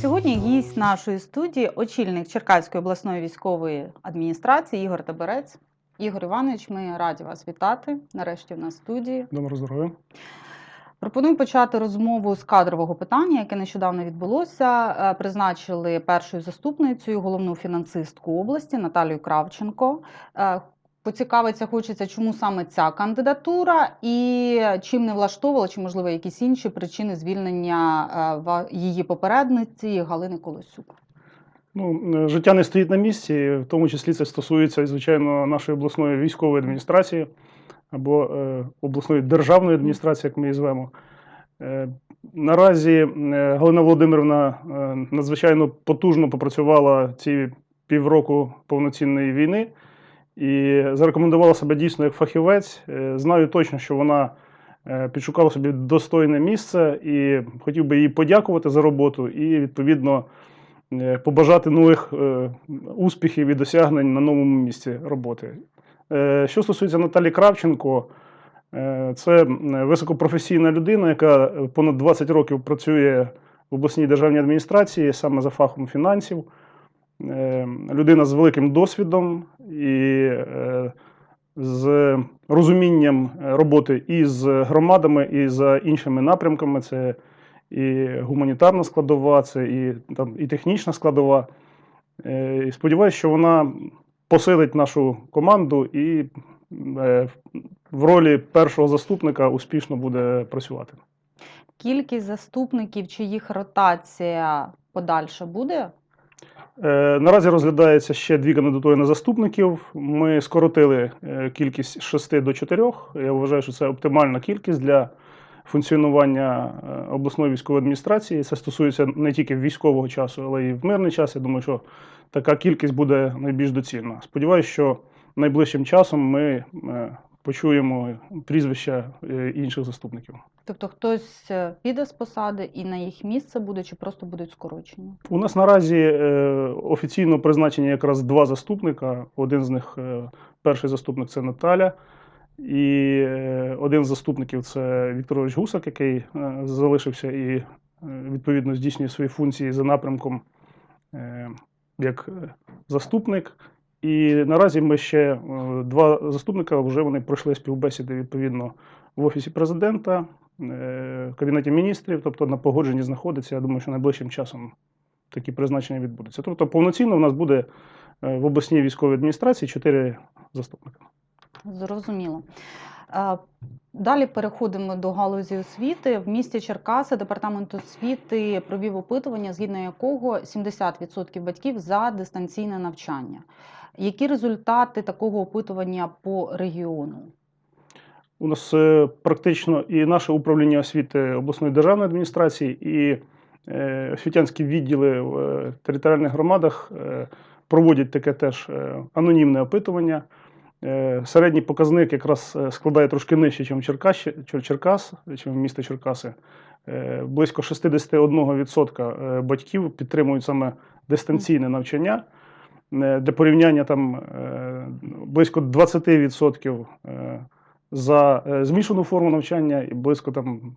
Сьогодні гість нашої студії, очільник Черкаської обласної військової адміністрації Ігор Таберець. Ігор Іванович, ми раді вас вітати. Нарешті в нас студії. Доброго здоров'я. Пропоную почати розмову з кадрового питання, яке нещодавно відбулося. Е, Призначили першою заступницею головну фінансистку області Наталію Кравченко. Е, Поцікавитися хочеться, чому саме ця кандидатура, і чим не влаштовувала, чи можливо якісь інші причини звільнення е, її попередниці Галини Колосюк. Ну, життя не стоїть на місці, в тому числі це стосується, звичайно, нашої обласної військової адміністрації або е, обласної державної адміністрації, як ми її звемо. Е, наразі е, Галина Володимирівна е, надзвичайно потужно попрацювала ці півроку повноцінної війни і зарекомендувала себе дійсно як фахівець. Е, знаю точно, що вона е, підшукала собі достойне місце і хотів би їй подякувати за роботу і відповідно е, побажати нових е, успіхів і досягнень на новому місці роботи. Е, Що стосується Наталі Кравченко, е, це високопрофесійна людина, яка е, понад 20 років працює в обласній державній адміністрації саме за фахом фінансів. Е, Людина з великим досвідом і е, з розумінням е, роботи і з громадами, і за іншими напрямками. Це і гуманітарна складова, це і, там, і технічна складова. Е, І сподіваюся, що вона посилить нашу команду і е, в ролі першого заступника успішно буде працювати. Кількість заступників чи їх ротація подальша буде? Е, Наразі розглядається ще дві кандидатури на заступників. Ми скоротили е, кількість з 6 до 4. Я вважаю, що це оптимальна кількість для функціонування обласної військової адміністрації. Це стосується не тільки військового часу, але й в мирний час. Я думаю, що така кількість буде найбільш доцільна. Сподіваюся, що найближчим часом ми е, почуємо прізвища е, інших заступників. Тобто хтось е, піде з посади і на їх місце буде, чи просто будуть скорочені? У нас наразі офіційно призначені якраз два заступника. Один з них, перший заступник це Наталя, і один з заступників це Вікторович Гусак, який залишився і відповідно здійснює свої функції за напрямком як е, заступник. І наразі ми ще е, два заступника вже вони пройшли співбесіди відповідно в Офісі президента, е, в Кабінеті міністрів, тобто на погодженні знаходиться. Я думаю, що найближчим часом такі призначення відбудуться. Тобто повноцінно в нас буде в обласній військовій адміністрації чотири заступника. Зрозуміло. Далі переходимо до галузі освіти. В місті Черкаси департамент освіти провів опитування, згідно якого 70% батьків за дистанційне навчання. Які результати такого опитування по регіону? У нас е, практично і наше управління освіти обласної державної адміністрації, і е, освітянські відділи в е, територіальних громадах проводять таке теж анонімне опитування. Е, Середній показник якраз е, складає трошки нижче, ніж Черкас, Черкас, чим місто Черкаси. Е, Близько 61% е, батьків підтримують саме дистанційне навчання. Для порівняння там близько 20% е, за змішану форму навчання і близько там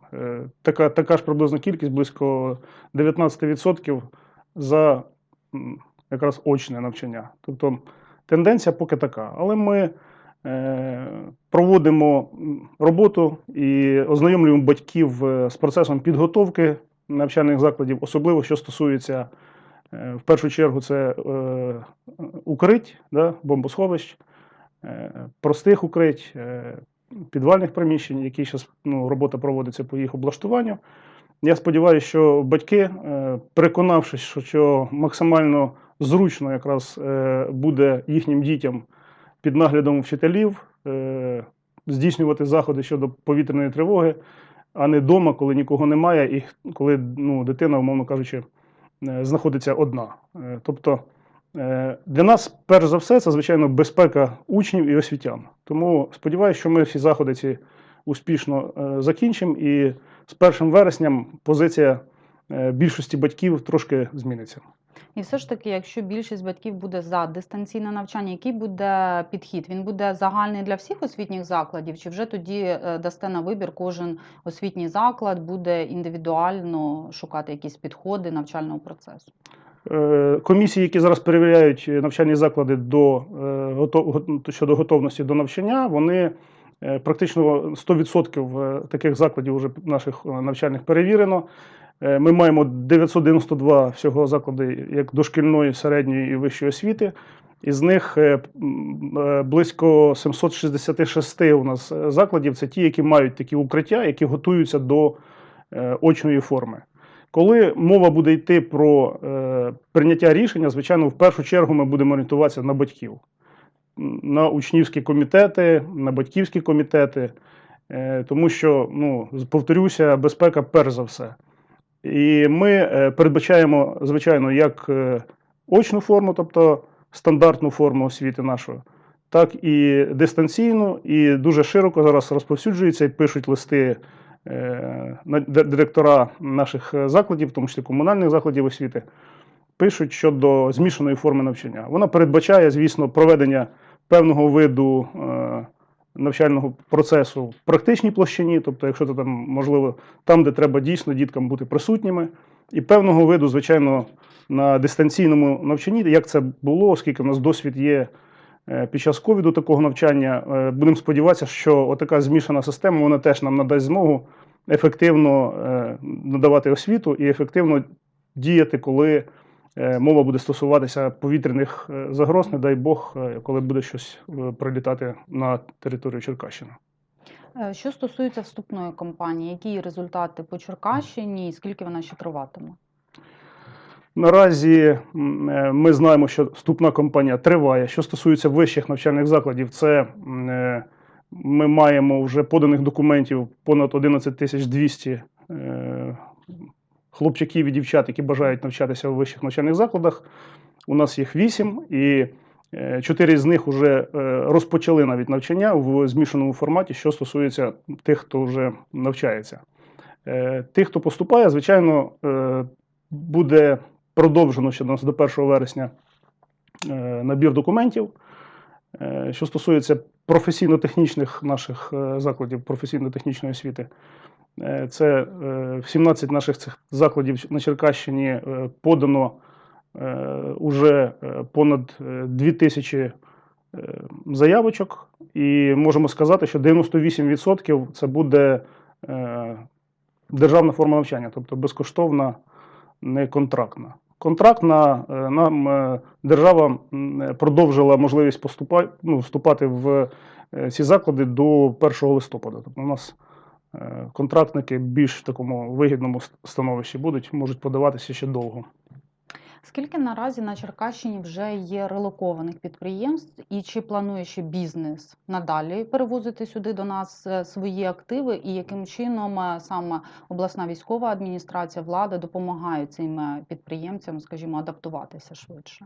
така, така ж приблизно кількість, близько 19% за якраз очне навчання. Тобто тенденція поки така. Але ми е, проводимо роботу і ознайомлюємо батьків е, з процесом підготовки навчальних закладів, особливо що стосується. е, В першу чергу це укрить, да, бомбосховищ, простих укрить, підвальних приміщень, які зараз ну, робота проводиться по їх облаштуванню. Я сподіваюся, що батьки, переконавшись, що максимально зручно якраз е, буде їхнім дітям під наглядом вчителів е, здійснювати заходи щодо повітряної тривоги, а не вдома, коли нікого немає, і коли ну, дитина, умовно кажучи, е, знаходиться одна. Тобто для нас, перш за все, це звичайно безпека учнів і освітян. Тому сподіваюся, що ми всі заходи ці успішно закінчимо, і з 1 вересням позиція більшості батьків трошки зміниться. І все ж таки, якщо більшість батьків буде за дистанційне навчання, який буде підхід? Він буде загальний для всіх освітніх закладів, чи вже тоді е, дасте на вибір кожен освітній заклад буде індивідуально шукати якісь підходи навчального процесу? Е, Комісії, які зараз перевіряють навчальні заклади до, е, щодо готовності до навчання, вони е, практично 100% е, таких закладів вже наших е, навчальних перевірено. Е, Ми маємо 992 всього заклади як дошкільної, середньої і вищої освіти. Із них е, е, близько 766 у нас закладів це ті, які мають такі укриття, які готуються до очної форми. Коли мова буде йти про прийняття рішення, звичайно, в першу чергу ми будемо орієнтуватися на батьків, на учнівські комітети, на батьківські комітети, тому що, ну, повторюся, безпека перш за все. І ми е, передбачаємо, звичайно, як е, очну форму, тобто стандартну форму освіти нашої, так і дистанційну, і дуже широко зараз розповсюджується і пишуть листи е, директора наших закладів, в тому числі комунальних закладів освіти, пишуть щодо змішаної форми навчання. Вона передбачає, звісно, проведення певного виду навчального процесу в практичній площині, тобто, якщо це там можливо, там, де треба дійсно діткам бути присутніми, і певного виду, звичайно, на дистанційному навчанні, як це було, оскільки в нас досвід є е, під час ковіду такого навчання. Е, Будемо сподіватися, що отака змішана система вона теж нам надасть змогу ефективно е, надавати освіту і ефективно діяти, коли мова буде стосуватися повітряних е, загроз, не дай Бог, е, коли буде щось е, прилітати на територію Черкащини. Е, Що стосується вступної кампанії, які результати по Черкащині і скільки вона ще триватиме? Наразі е, ми знаємо, що вступна кампанія триває. Що стосується вищих навчальних закладів, це е, ми маємо вже поданих документів понад 11 тисяч 200 е, хлопчаків і дівчат, які бажають навчатися в вищих навчальних закладах. У нас їх 8, і е, чотири з них вже е, розпочали навіть навчання в змішаному форматі, що стосується тих, хто вже навчається. Е, Тих, хто поступає, звичайно, буде продовжено ще до 1 вересня набір документів. Е, Що стосується професійно-технічних наших е, закладів професійно-технічної освіти, е, це е, в 17 наших цих закладів на Черкащині подано уже понад е, 2 тисячі е, заявочок, і можемо сказати, що 98% це буде державна форма навчання, тобто безкоштовна, не контрактна. Контрактна е, нам е, держава е, продовжила можливість поступа, ну, вступати в ці заклади до 1 листопада. Тобто у нас контрактники більш в такому вигідному становищі будуть, можуть подаватися ще довго. Скільки наразі на Черкащині вже є релокованих підприємств, і чи планує ще бізнес надалі перевозити сюди до нас е, свої активи, і яким чином е, саме обласна військова адміністрація, влада допомагають цим е, підприємцям, скажімо, адаптуватися швидше?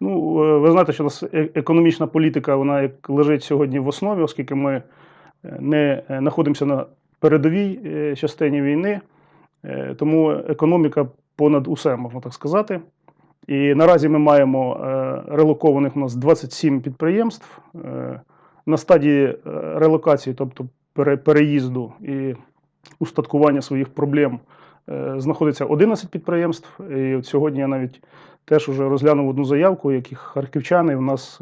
Ну, ви знаєте, що нас економічна політика вона як лежить сьогодні в основі, оскільки ми не знаходимося на передовій частині війни, тому економіка понад усе, можна так сказати. І наразі ми маємо е, релокованих у нас 27 підприємств. Е, На стадії е, релокації, тобто пере- переїзду і устаткування своїх проблем, знаходиться 11 підприємств. І от сьогодні я навіть теж уже розглянув одну заявку, яких харківчани в нас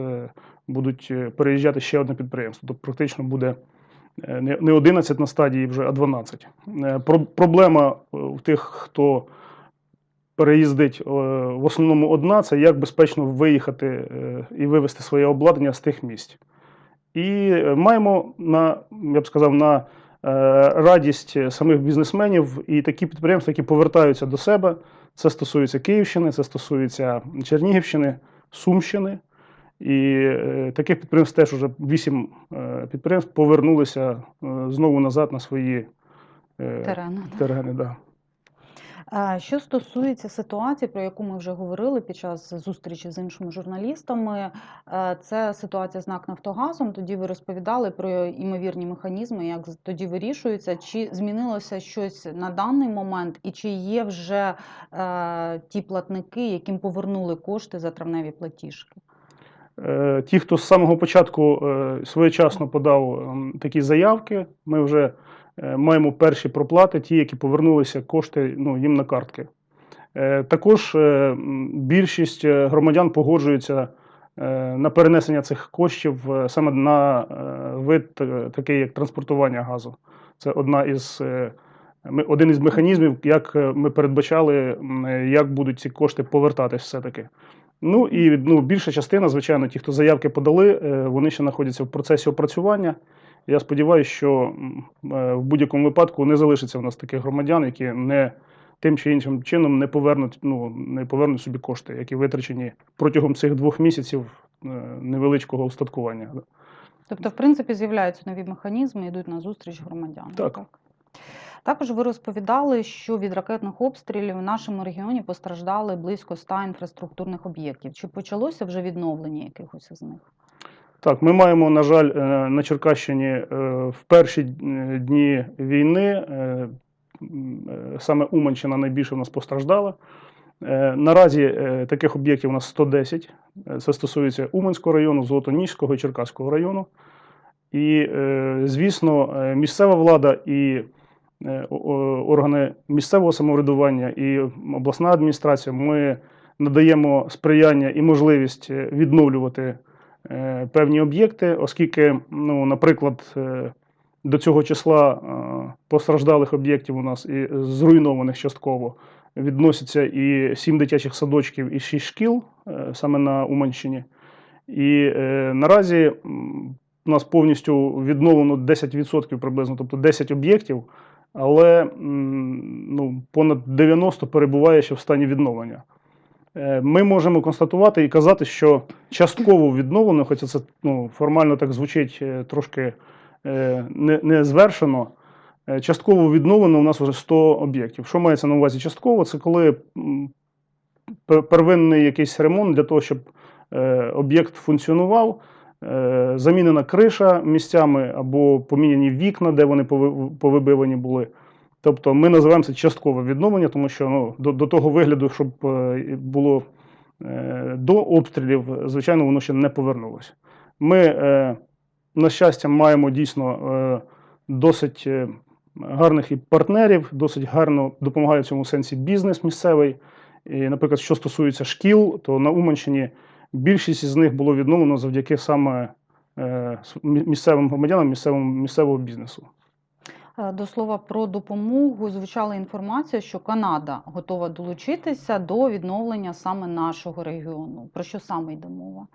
будуть переїжджати ще одне підприємство. Тобто практично буде не не 11 на стадії вже, а 12. Е, про- Проблема в тих, хто переїздить е, в основному одна, це як безпечно виїхати е, і вивезти своє обладнання з тих місць. І е, маємо на, я б сказав, на радість самих бізнесменів і такі підприємства, які повертаються до себе. Це стосується Київщини, це стосується Чернігівщини, Сумщини. І таких підприємств теж вже вісім підприємств повернулися знову назад на свої Терени. терени. Да. Що стосується ситуації, про яку ми вже говорили під час зустрічі з іншими журналістами, е, це ситуація з НАК Нафтогазом. Тоді ви розповідали про імовірні механізми, як тоді вирішується, чи змінилося щось на даний момент, і чи є вже е, ті платники, яким повернули кошти за травневі платіжки. Е, Ті, хто з самого початку е, своєчасно подав ем, такі заявки, ми вже маємо перші проплати, ті, які повернулися кошти ну, їм на картки. Е, Також е, більшість е, громадян погоджуються е, на перенесення цих коштів е, саме на е, вид е, такий, як транспортування газу. Це одна із, е, один із механізмів, як е, ми передбачали, е, як будуть ці кошти повертатись все-таки. Ну і ну, більша частина, звичайно, ті, хто заявки подали, е, вони ще знаходяться в процесі опрацювання. Я сподіваюся, що е, в будь-якому випадку не залишиться в нас таких громадян, які не тим чи іншим чином не повернуть, ну, не повернуть собі кошти, які витрачені протягом цих двох місяців е, невеличкого устаткування. Тобто, в принципі, з'являються нові механізми, йдуть на зустріч громадянам. Так. Також ви розповідали, що від ракетних обстрілів в нашому регіоні постраждали близько 100 інфраструктурних об'єктів. Чи почалося вже відновлення якихось із них? Так, ми маємо, на жаль, е, на Черкащині е, в перші е, дні війни саме Уманщина найбільше в нас постраждала. Наразі таких об'єктів у нас 110. Е, Це стосується Уманського району, Золотоніжського і Черкаського району. І, звісно, місцева влада і органи місцевого самоврядування і обласна адміністрація ми надаємо сприяння і можливість відновлювати певні об'єкти, оскільки, ну, наприклад, е, до цього числа е, постраждалих об'єктів у нас і зруйнованих частково відносяться і сім дитячих садочків, і шість шкіл е, саме на Уманщині. І е, наразі у нас повністю відновлено 10% приблизно, тобто 10 об'єктів, але ну, понад 90 перебуває ще в стані відновлення. Е, Ми можемо констатувати і казати, що частково відновлено, хоча це ну, формально так звучить е, трошки е, не, не звершено. Частково відновлено у нас вже 100 об'єктів. Що мається на увазі частково? Це коли первинний якийсь ремонт для того, щоб об'єкт функціонував, замінена криша місцями або поміняні вікна, де вони повибивані були. Тобто ми називаємо це часткове відновлення, тому що ну, до, до того вигляду, щоб е, було е, до обстрілів, звичайно, воно ще не повернулося. Ми, е, на щастя, маємо дійсно е, досить е, гарних і партнерів, досить гарно допомагає в цьому сенсі бізнес місцевий. І, наприклад, що стосується шкіл, то на Уманщині більшість із них було відновлено завдяки саме е, місцевим громадянам, місцевому, місцевого бізнесу. Е, До слова про допомогу звучала інформація, що Канада готова долучитися до відновлення саме нашого регіону. Про що саме йде мова?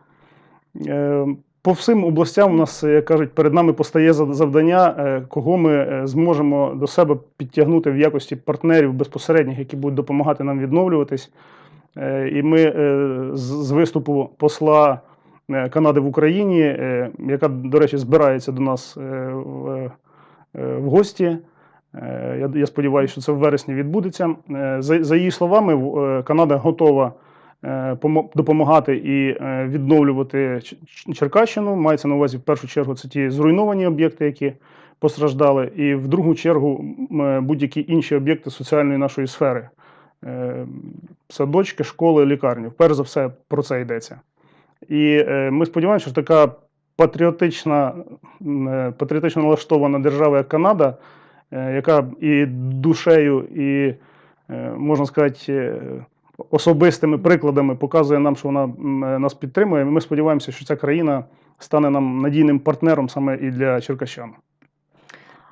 Е, По всім областям у нас, як кажуть, перед нами постає завдання, е, кого ми зможемо до себе підтягнути в якості партнерів безпосередніх, які будуть допомагати нам відновлюватись. І ми з виступу посла Канади в Україні, яка, до речі, збирається до нас в гості. е, Я, я сподіваюся, що це в вересні відбудеться. Е, За, за її словами, е, Канада готова е, допомагати і е, відновлювати Черкащину. Мається на увазі в першу чергу це ті зруйновані об'єкти, які постраждали, і в другу чергу е, будь-які інші об'єкти соціальної нашої сфери. Е, Садочки, школи, лікарні. Перш за все про це йдеться. І е, ми сподіваємося, що така патріотична, е, патріотично налаштована держава, як Канада, е, яка і душею, і, е, можна сказати, особистими прикладами показує нам, що вона нас підтримує. Ми сподіваємося, що ця країна стане нам надійним партнером саме і для черкащан.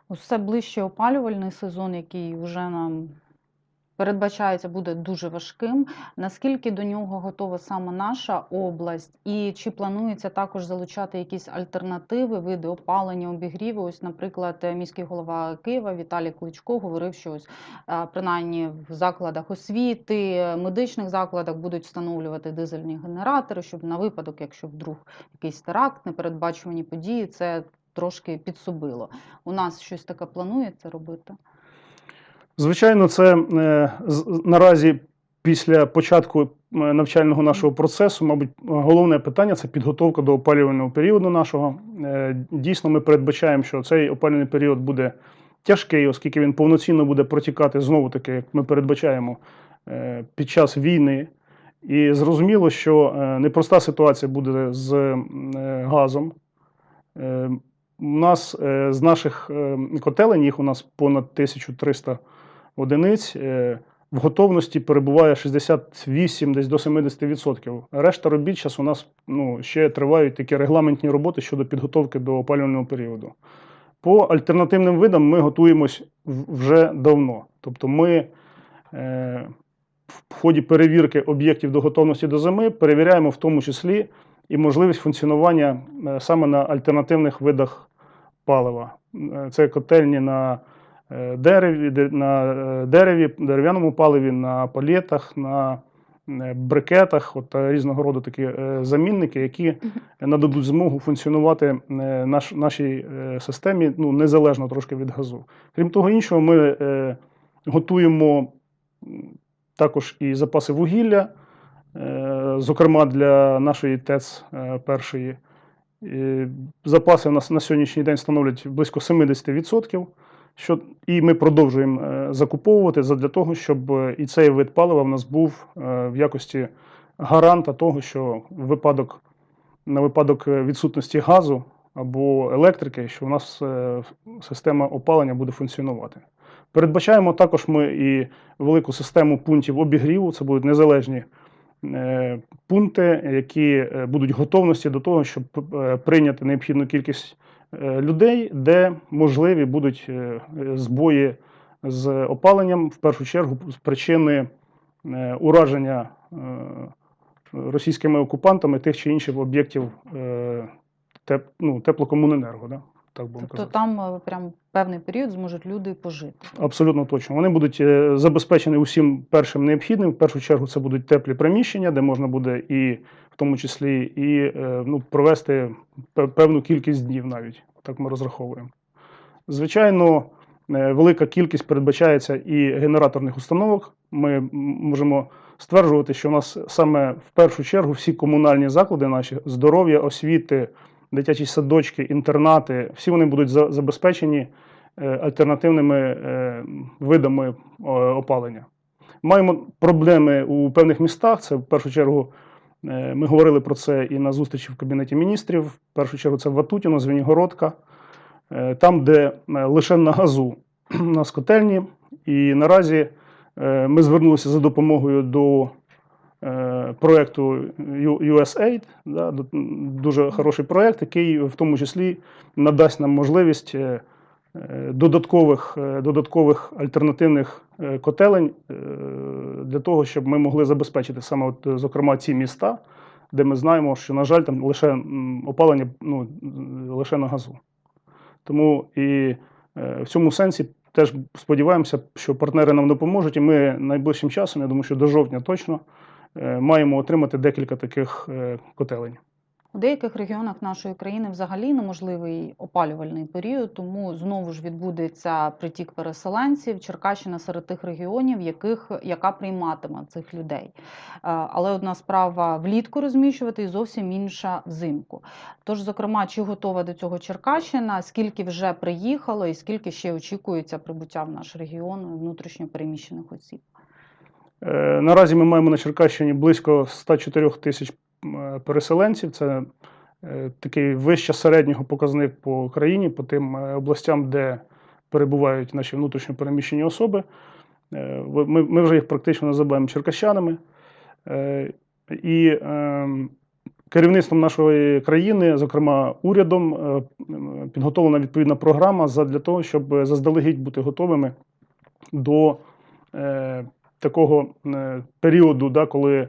Усе ближче опалювальний сезон, який вже нам передбачається, буде дуже важким. Наскільки до нього готова саме наша область, і чи планується також залучати якісь альтернативи, види опалення, обігріву? Ось, наприклад, міський голова Києва Віталій Кличко говорив, що ось е, принаймні в закладах освіти, медичних закладах будуть встановлювати дизельні генератори, щоб на випадок, якщо вдруг якийсь теракт, непередбачувані події, це трошки підсобило. У нас щось таке планується робити? Звичайно, це е, наразі після початку е, навчального нашого процесу, мабуть, головне питання це підготовка до опалювального періоду нашого. Е, Дійсно, ми передбачаємо, що цей опалювальний період буде тяжкий, оскільки він повноцінно буде протікати знову таки, як ми передбачаємо, під час війни. І зрозуміло, що непроста ситуація буде з газом. У нас з наших котелень, їх у нас понад 1300 одиниць, е, в готовності перебуває 68 десь до 70%. Решта робіт зараз у нас ну, ще тривають такі регламентні роботи щодо підготовки до опалювального періоду. По альтернативним видам ми готуємось вже давно. Тобто ми е, в ході перевірки об'єктів до готовності до зими перевіряємо в тому числі і можливість функціонування е, саме на альтернативних видах палива. Е, Це котельні на дереві, на е, дереві, дерев'яному паливі, на палетах, на е, брикетах, от е, різного роду такі е, замінники, які нададуть змогу функціонувати е, наш, нашій е, системі ну, незалежно трошки від газу. Крім того іншого, ми е, готуємо також і запаси вугілля, е, зокрема для нашої ТЕЦ е, першої. Е, Запаси у нас на сьогоднішній день становлять близько 70%. Що, і ми продовжуємо е, закуповувати для того, щоб е, і цей вид палива в нас був е, в якості гаранта того, що випадок, на випадок відсутності газу або електрики, що у нас система опалення буде функціонувати. Передбачаємо також ми і велику систему пунктів обігріву. Це будуть незалежні пункти, які будуть готовності до того, щоб прийняти необхідну кількість людей, де можливі будуть е, е, збої з опаленням, в першу чергу з причини е, ураження е, російськими окупантами тих чи інших об'єктів е, ну, теплокомуненерго. Да? Так будемо Тобто казати. там е, прям певний період зможуть люди пожити. Абсолютно точно. Вони будуть е, забезпечені усім першим необхідним. В першу чергу це будуть теплі приміщення, де можна буде і в тому числі і е, ну, провести певну кількість днів навіть. Так ми розраховуємо. Звичайно, велика кількість передбачається і генераторних установок. Ми можемо стверджувати, що у нас саме в першу чергу всі комунальні заклади наші здоров'я, освіти, дитячі садочки, інтернати, всі вони будуть забезпечені е, альтернативними е, видами е, опалення. Маємо проблеми у певних містах. Це в першу чергу ми говорили про це і на зустрічі в Кабінеті міністрів. В першу чергу це Ватутіно, Звенігородка, там, де лише на газу у нас котельні. І наразі ми звернулися за допомогою до проєкту U- USAID, да, дуже хороший проєкт, який в тому числі надасть нам можливість е, е, додаткових, е, додаткових альтернативних е, котелень е, для того, щоб ми могли забезпечити саме, от, е, зокрема, ці міста, де ми знаємо, що, на жаль, там лише опалення ну, лише на газу. Тому і е, в цьому сенсі теж сподіваємося, що партнери нам допоможуть, і ми найближчим часом, я думаю, що до жовтня точно е, маємо отримати декілька таких е, котелень. У деяких регіонах нашої країни взагалі неможливий опалювальний період, тому знову ж відбудеться притік переселенців. Черкащина серед тих регіонів, яких яка прийматиме цих людей. Е, Але одна справа влітку розміщувати і зовсім інша взимку. Тож, зокрема, чи готова до цього Черкащина, скільки вже приїхало, і скільки ще очікується прибуття в наш регіон внутрішньо переміщених осіб? Е, Наразі ми маємо на Черкащині близько 104 тисяч е, переселенців. Це е, такий вище середнього показник по країні, по тим областям, де перебувають наші внутрішньо переміщені особи. Ми, вже їх практично називаємо черкащанами. І е, керівництвом нашої країни, зокрема урядом, підготовлена відповідна програма для того, щоб заздалегідь бути готовими до такого е, періоду, да, коли,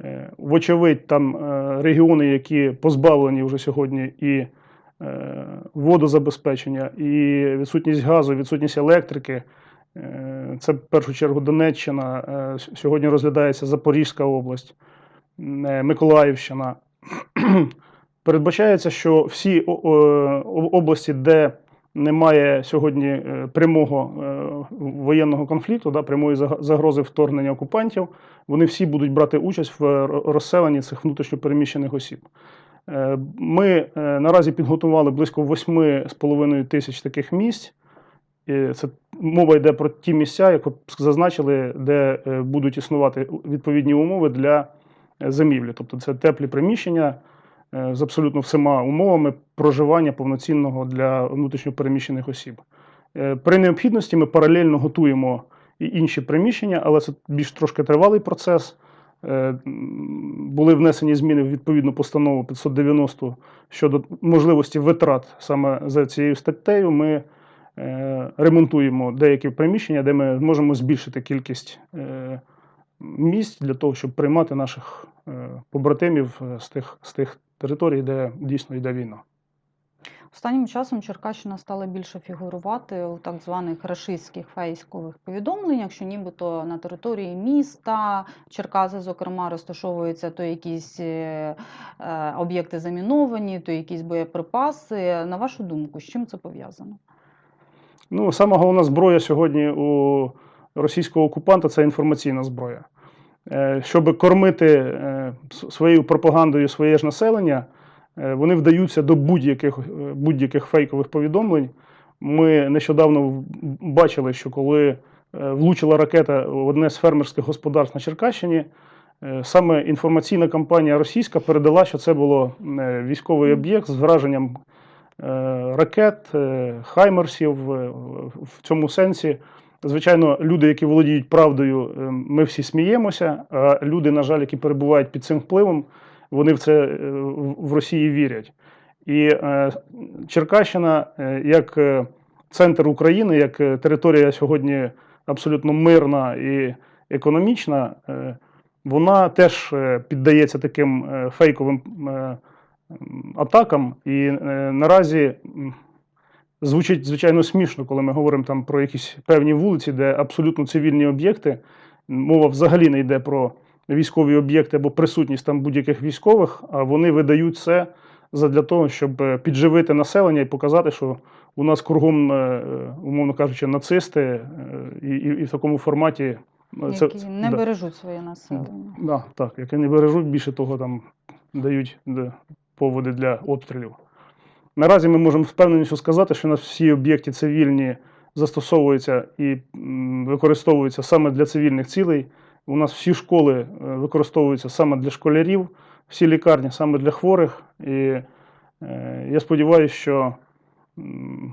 е, вочевидь, там е, регіони, які позбавлені вже сьогодні і водозабезпечення, і відсутність газу, відсутність електрики. Це в першу чергу Донеччина, сьогодні розглядається Запорізька область, Миколаївщина. Передбачається, що всі області, де немає сьогодні е, прямого е, воєнного конфлікту, да, прямої загрози вторгнення окупантів, вони всі будуть брати участь в розселенні цих внутрішньопереміщених осіб. Е, Ми наразі підготували близько 8,5 тисяч таких місць. Це мова йде про ті місця, як ви зазначили, де будуть існувати відповідні умови для зимівлі. Тобто це теплі приміщення з абсолютно всіма умовами проживання повноцінного для внутрішньопереміщених осіб. Е, При необхідності ми паралельно готуємо і інші приміщення, але це більш трошки тривалий процес. Е, Були внесені зміни в відповідну постанову 590 щодо можливості витрат саме за цією статтею. Ми е, ремонтуємо деякі приміщення, де ми зможемо збільшити кількість е, місць для того, щоб приймати наших е, побратимів е, з тих, з тих територій, де дійсно йде війна. Останнім часом Черкащина стала більше фігурувати у так званих рашистських фейскових повідомленнях, що нібито на території міста Черкаси, зокрема, розташовуються то якісь е, е, об'єкти заміновані, то якісь боєприпаси. На вашу думку, з чим це пов'язано? Ну, сама головна зброя сьогодні у російського окупанта це інформаційна зброя. Е, Щоб кормити е, своєю пропагандою своє ж населення, е, вони вдаються до будь-яких, будь-яких фейкових повідомлень. Ми нещодавно бачили, що коли влучила ракета в одне з фермерських господарств на Черкащині, саме інформаційна кампанія російська передала, що це було військовий об'єкт з враженням ракет, хаймерсів. В цьому сенсі, звичайно, люди, які володіють правдою, е, ми всі сміємося. А люди, на жаль, які перебувають під цим впливом, вони в це е, в Росії вірять. І е, Черкащина, е, як центр України, як територія сьогодні абсолютно мирна і економічна, вона теж піддається таким фейковим атакам. І наразі звучить звичайно смішно, коли ми говоримо там про якісь певні вулиці, де абсолютно цивільні об'єкти. Мова взагалі не йде про військові об'єкти або присутність там будь-яких військових, а вони видають це задля того, щоб е, підживити населення і показати, що у нас кругом, е, е, умовно кажучи, нацисти, і, і, і в такому форматі Які не да. бережуть своє населення? Да, так, які не бережуть, більше того, там дають поводи для обстрілів. Наразі ми можемо впевненістю сказати, що у нас всі об'єкти цивільні застосовуються і використовуються саме для цивільних цілей. У нас всі школи е, використовуються саме для школярів, всі лікарні саме для хворих. І е, я сподіваюся, що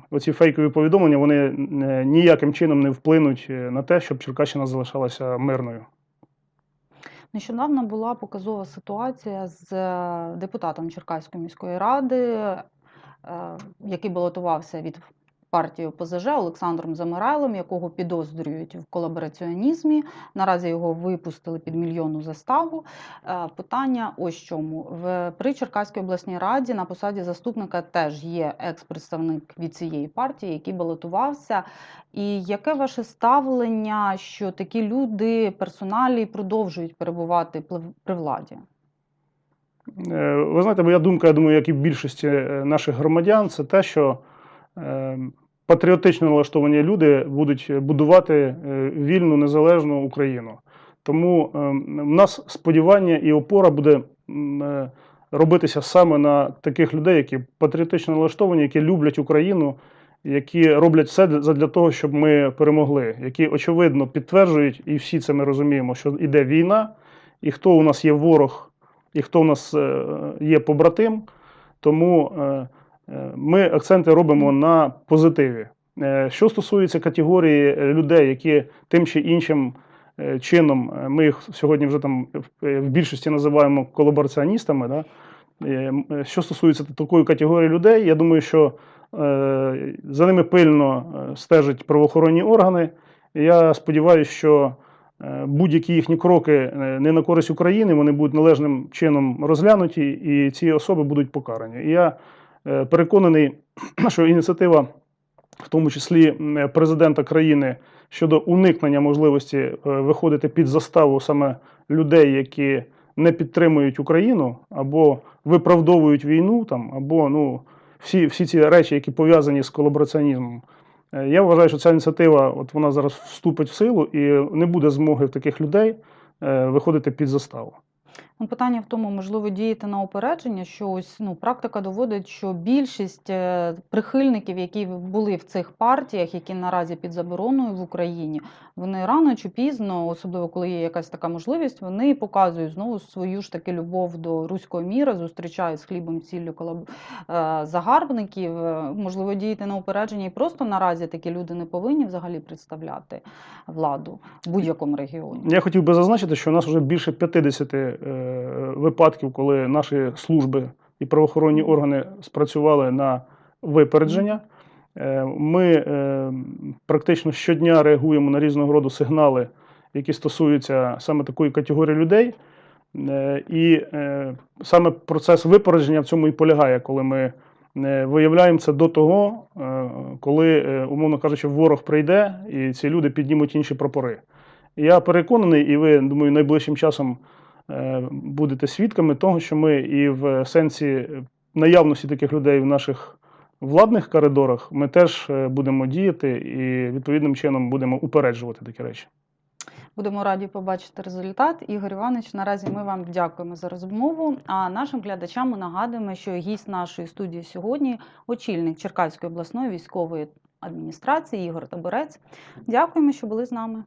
оці фейкові повідомлення вони е, ніяким чином не вплинуть на те, щоб Черкащина залишалася мирною. Нещодавно була показова ситуація з депутатом Черкаської міської ради, який балотувався від партії ОПЗЖ Олександром Замирайлом, якого підозрюють в колабораціонізмі. Наразі його випустили під мільйонну заставу. Е, Питання ось чому. В, при Черкаській обласній раді на посаді заступника теж є екс-представник від цієї партії, який балотувався. І яке ваше ставлення, що такі люди персоналі продовжують перебувати при владі? Е, Ви знаєте, моя думка, я думаю, як і в більшості е, наших громадян, це те, що е, патріотично налаштовані люди будуть будувати вільну незалежну Україну. Тому в нас сподівання і опора буде робитися саме на таких людей, які патріотично налаштовані, які люблять Україну, які роблять все для того, щоб ми перемогли, які очевидно підтверджують, і всі це ми розуміємо, що йде війна, і хто у нас є ворог, і хто у нас е, є побратим. Тому е, е, ми акценти робимо на позитиві. Що стосується категорії людей, які тим чи іншим чином, ми їх сьогодні вже там в- в більшості називаємо колабораціоністами. Да? Що стосується такої категорії людей, я думаю, що за ними пильно стежать правоохоронні органи. Я сподіваюся, що будь-які їхні кроки е, не на користь України, вони будуть належним чином розглянуті, і ці особи будуть покарані. І я е, переконаний, що ініціатива, в тому числі президента країни, щодо уникнення можливості е, виходити під заставу саме людей, які не підтримують Україну або виправдовують війну, там, або ну, всі, всі ці речі, які пов'язані з колабораціонізмом. Е, Я вважаю, що ця ініціатива от вона зараз вступить в силу і не буде змоги в таких людей е, виходити під заставу. Ну, питання в тому, можливо, діяти на упередження, що ось ну практика доводить, що більшість е, прихильників, які були в цих партіях, які наразі під забороною в Україні, вони рано чи пізно, особливо коли є якась така можливість, вони показують знову свою ж таки любов до руського міра, зустрічають з хлібом ціллю колаб... е, загарбників. Е, Можливо, діяти на упередження, і просто наразі такі люди не повинні взагалі представляти владу в будь-якому регіоні. Я хотів би зазначити, що у нас вже більше 50 е, випадків, коли наші служби і правоохоронні органи спрацювали на випередження. Е, Ми е, практично щодня реагуємо на різного роду сигнали, які стосуються саме такої категорії людей. Е, І саме процес випередження в цьому і полягає, коли ми виявляємо це до того, коли, умовно кажучи, ворог прийде і ці люди піднімуть інші прапори. Я переконаний, і ви, думаю, найближчим часом будете свідками того, що ми і в сенсі наявності таких людей в наших владних коридорах ми теж е, будемо діяти і відповідним чином будемо упереджувати такі речі. Будемо раді побачити результат. Ігор Іванович, наразі ми вам дякуємо за розмову. А нашим глядачам ми нагадуємо, що гість нашої студії сьогодні очільник Черкаської обласної військової адміністрації Ігор Таборець. Дякуємо, що були з нами.